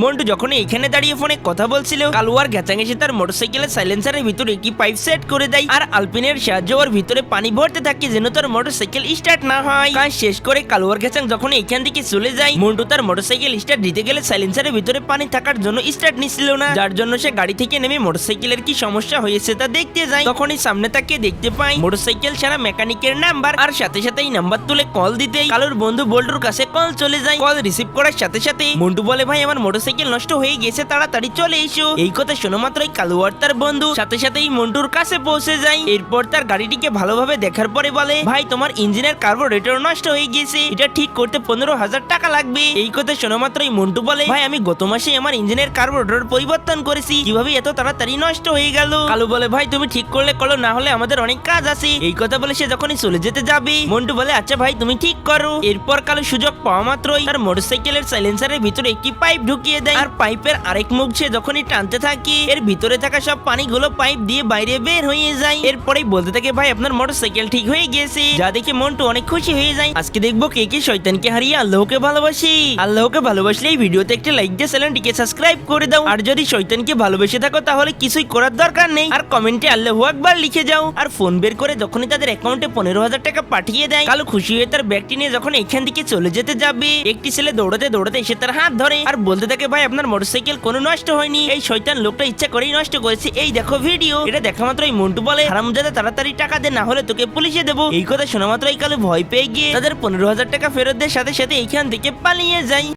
মন্টু যখন এখানে দাঁড়িয়ে ফোনে কথা বলছিল কালু আর গ্যাচাং এসে তার মোটরসাইকেলের সাইলেন্সারের ভিতরে একটি পাইপ সেট করে দেয় আর আলপিনের সাহায্যে ওর ভিতরে পানি ভরতে থাকে যেন তার মোটরসাইকেল স্টার্ট না হয়। কাজ শেষ করে কালু আর গ্যাচাং যখন এখান থেকে চলে যায়, মন্টু তার মোটরসাইকেল স্টার্ট দিতে গেলে সাইলেন্সারের ভিতরে পানি থাকার জন্য স্টার্ট নিছিল না, যার জন্য সে গাড়ি থেকে নেমে মোটরসাইকেলের কি সমস্যা হয়েছে তা দেখতে যায়। তখনই সামনে তাকে দেখতে পাই, মোটরসাইকেল ছাড়া মেকানিকের নাম্বার আর সাথে সাথে এই নাম্বার তুলে কল দিতেই কালুর বন্ধু বল্টুর কাছে কল চলে যায়। কল রিসিভ করার সাথে সাথে মন্টু বলে, ভাই, আমার মোটরসাইকেল নষ্ট হয়ে গেছে, তাড়াতাড়ি চলে এসো। এই কথা শোনা মাত্রই কালু আর তার বন্ধু। সাথে সাথেই মন্টুর কাছে পৌঁছে যায় এরপর তার গাড়িটিকে ভালোভাবে দেখার পরে বলে, ভাই, তোমার ইঞ্জিনের কার্বোরেটর নষ্ট হয়ে গেছে। এটা ঠিক করতে পনেরো হাজার টাকা লাগবে। এই কথা শোনা মাত্রই মন্টু বলে, ভাই, আমি গত মাসে আমার ইঞ্জিনের কার্বোরেটর পরিবর্তন করেছি। কীভাবে এত তাড়াতাড়ি নষ্ট হয়ে গেল? কালু বলে, ভাই, তুমি ঠিক করলে করো, না হলে আমাদের অনেক কাজ আছে। এই কথা বলে সে যখনই চলে যেতে যাবে, মন্টু বলে আচ্ছা ভাই, তুমি ঠিক করো। এরপর কালু সুযোগ পাওয়া মাত্রই তার মোটরসাইকেলের সাইলেন্সারের ভিতরে একটি পাইপ ঢুকিয়ে দেয় আর পাইপের আরেক মুখ সে যখনই টানতে থাকি, এর ভিতরে থাকা সব পানিগুলো পাইপ দিয়ে বাইরে বের হয়ে যায়। এরপরেই বলতে থাকে, ভাই, আপনার মোটরসাইকেল ঠিক হয়ে গেছে। যা দেখে মন্টু অনেক খুশি হয়ে যায়। আজকে দেখব কে কে শয়তানকে হারিয়ে আল্লাহকে ভালোবাসি। আল্লাহকে ভালোবাসলে এই ভিডিওতে একটা লাইক দিয়ে চ্যানেলটিকে সাবস্ক্রাইব করে দাও। আর যদি শয়তানকে ভালোবেসে থাকো, তাহলে কিছুই করার দরকার নেই। আর কমেন্টে আল্লাহু আকবার লিখে যাও। আর ফোন বের করে যখনই তাদের অ্যাকাউন্টে পনেরো হাজার টাকা পাঠিয়ে দেয়, কালো খুশি হয়ে তার ব্যাগটি নিয়ে যখন এখান থেকে চলে যেতে যাবে, একটি ছেলে দৌড়াতে দৌড়াতে এসে তার হাত ধরে। আর বলতে থাকে ভাই আপনার মোটরসাইকেল কোনো নষ্ট হয়নি। এই শয়তান লোকটা ইচ্ছা করেই নষ্ট করেছে। এই দেখো ভিডিও। এটা দেখা মাত্র এই মন্টু বলে, হারামজাদা তাড়াতাড়ি টাকা দে, না হলে তোকে পুলিশে দেবো। এই কথা শোনা মাত্র এই কালে ভয় পেয়ে গিয়ে তাদের পনেরো হাজার টাকা ফেরত দেওয়ার সাথে সাথে এইখান থেকে পালিয়ে যায়।